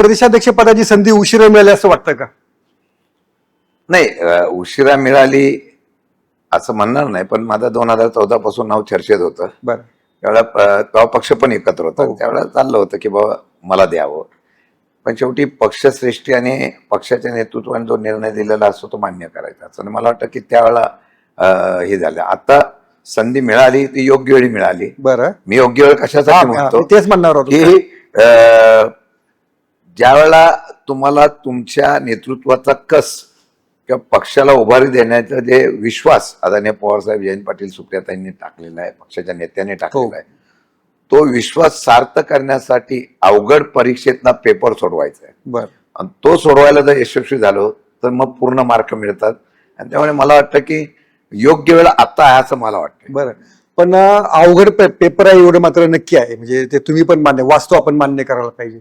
प्रदेशाध्यक्ष पदाची संधी उशिरा मिळाली असं वाटतं का? नाही उशिरा मिळाली असं म्हणणार नाही पण माझं दोन हजार चौदा पासून नाव चर्चेत होतं. बरं. त्यावेळेला तेव्हा पक्ष पण एकत्र होता. हो. त्यावेळेला चाललं होतं की बाबा मला द्यावं. पण शेवटी पक्षश्रेष्ठी आणि पक्षाच्या नेतृत्वाने जो निर्णय दिलेला असतो तो मान्य करायचा. असं आणि मला वाटतं की त्यावेळेला हे झालं. आता संधी मिळाली ती योग्य वेळी मिळाली. बरं. मी योग्य वेळ कशासाठी म्हणतो? तेच म्हणणार होतो. की ज्यावेळेला तुम्हाला तुमच्या नेतृत्वाचा कस किंवा पक्षाला उभारी देण्याचा जे विश्वास आदरणीय पवारसाहेब जयंत पाटील सुप्रियाताईंनी टाकलेला आहे पक्षाच्या नेत्यांनी टाकलेला आहे तो विश्वास सार्थ करण्यासाठी अवघड परीक्षेतला पेपर सोडवायचा आहे. बरं. आणि तो सोडवायला जर यशस्वी झालो तर मग पूर्ण मार्क मिळतात. आणि त्यामुळे मला वाटतं की योग्य वेळ आता आहे असं मला वाटतं बरं. पण अवघड पेपर आहे एवढं मात्र नक्की आहे. म्हणजे ते तुम्ही पण मान्य वास्तव आपण मान्य करायला पाहिजे.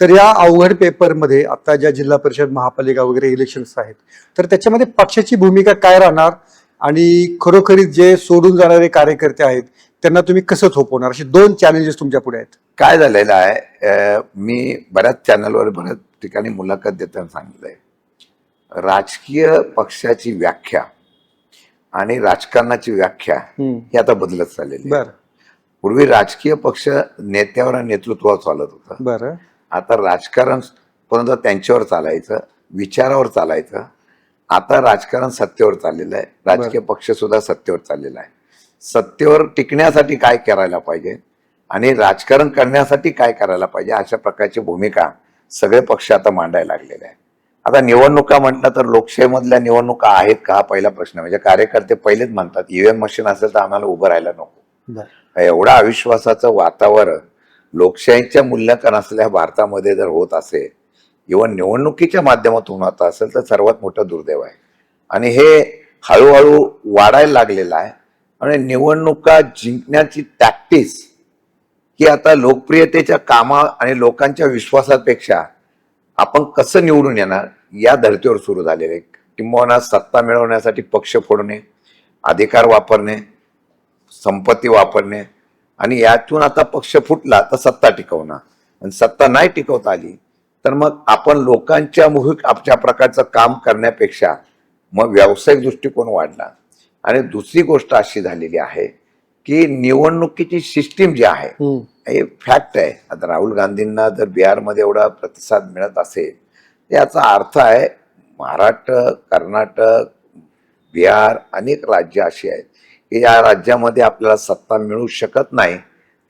तर या अवघड पेपरमध्ये आता ज्या जिल्हा परिषद महापालिका वगैरे इलेक्शन्स आहेत तर त्याच्यामध्ये पक्षाची भूमिका काय राहणार आणि खरोखरीच जे सोडून जाणारे कार्यकर्ते आहेत त्यांना तुम्ही कसं थोपवणार? असे दोन चॅलेंजेस तुमच्यापुढे आहेत. काय झालेलं आहे? मी बऱ्याच चॅनलवर बऱ्याच ठिकाणी मुलाखत देताना सांगितलंय. राजकीय पक्षाची व्याख्या आणि राजकारणाची व्याख्या ही आता बदलत चाललेली पूर्वी राजकीय पक्ष नेत्यावर आणि नेतृत्वावर चालत होता. बरं. आता राजकारण परंतु त्यांच्यावर चालायचं विचारावर चालायचं. आता राजकारण सत्तेवर चाललेलं आहे. राजकीय पक्ष सुद्धा सत्तेवर चाललेला आहे. सत्तेवर टिकण्यासाठी काय करायला पाहिजे आणि राजकारण करण्यासाठी काय करायला पाहिजे अशा प्रकारची भूमिका सगळे पक्ष आता मांडायला लागलेले आहे आता निवडणुका म्हटलं तर लोकशाहीमधल्या निवडणुका आहेत का? हा पहिला प्रश्न. म्हणजे कार्यकर्ते पहिलेच म्हणतात ईव्हीएम मशीन असेल तर आम्हाला उभं राहायला नको. एवढा अविश्वासाचं वातावरण लोकशाहीच्या मूल्यांकन असलेल्या भारतामध्ये जर होत असेल इव्हन निवडणुकीच्या माध्यमातून होत असेल तर सर्वात मोठं दुर्दैव आहे आणि हे हळूहळू वाढायला लागलेलं आहे आणि निवडणुका जिंकण्याची टॅक्टिस ही आता लोकप्रियतेच्या कामा आणि लोकांच्या विश्वासापेक्षा आपण कसं निवडून येणार या धर्तीवर सुरू झालेले आहे. किंबहुना सत्ता मिळवण्यासाठी पक्ष फोडणे अधिकार वापरणे संपत्ती वापरणे आणि यातून आता पक्ष फुटला तर सत्ता टिकवणं आणि सत्ता नाही टिकवता आली तर मग आपण लोकांच्या मुख आपल्या प्रकारचं काम करण्यापेक्षा मग व्यावसायिक दृष्टिकोन वाढला. आणि दुसरी गोष्ट अशी झालेली आहे की निवडणुकीची सिस्टीम जी आहे. हे फॅक्ट आहे. आता राहुल गांधींना जर बिहारमध्ये एवढा प्रतिसाद मिळत असेल याचा अर्थ आहे महाराष्ट्र कर्नाटक बिहार अनेक राज्य अशी आहेत. या राज्यामध्ये आपल्याला सत्ता मिळू शकत नाही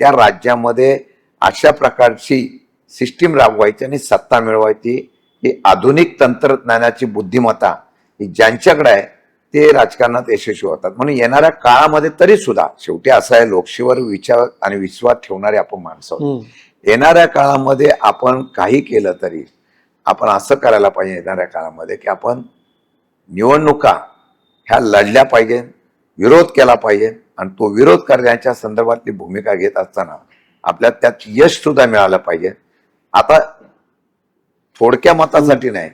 त्या राज्यामध्ये अशा प्रकारची सिस्टीम राबवायची आणि सत्ता मिळवायची ही आधुनिक तंत्रज्ञानाची बुद्धिमत्ता ही ज्यांच्याकडे आहे ते राजकारणात यशस्वी होतात म्हणून येणाऱ्या काळामध्ये तरी सुद्धा शेवटी असं आहे लोकशाहीवर विचार आणि विश्वास ठेवणारे आपण माणसं. येणाऱ्या काळामध्ये आपण काही केलं तरी आपण असं करायला पाहिजे येणाऱ्या काळामध्ये की आपण निवडणुका ह्या लढल्या पाहिजे विरोध केला पाहिजे आणि तो विरोध करण्याच्या संदर्भातली भूमिका घेत असताना आपल्याला त्यात यश सुद्धा मिळालं पाहिजे. आता थोडक्या मतासाठी नाही.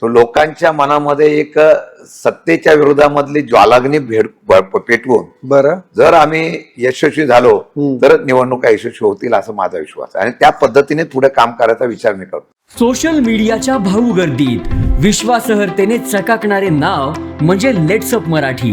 तो लोकांच्या मनामध्ये एक सत्तेच्या विरोधामधली ज्वालाग्नी भेट पेटवून बरं. जर आम्ही यशस्वी झालो. तर निवडणुका यशस्वी होतील असा माझा विश्वास आहे. आणि त्या पद्धतीने पुढे काम करायचा विचार मी करतो. सोशल मीडियाच्या भाऊ गर्दीत विश्वासहर्तेने चकाकणारे नाव म्हणजे लेट्सअप मराठी.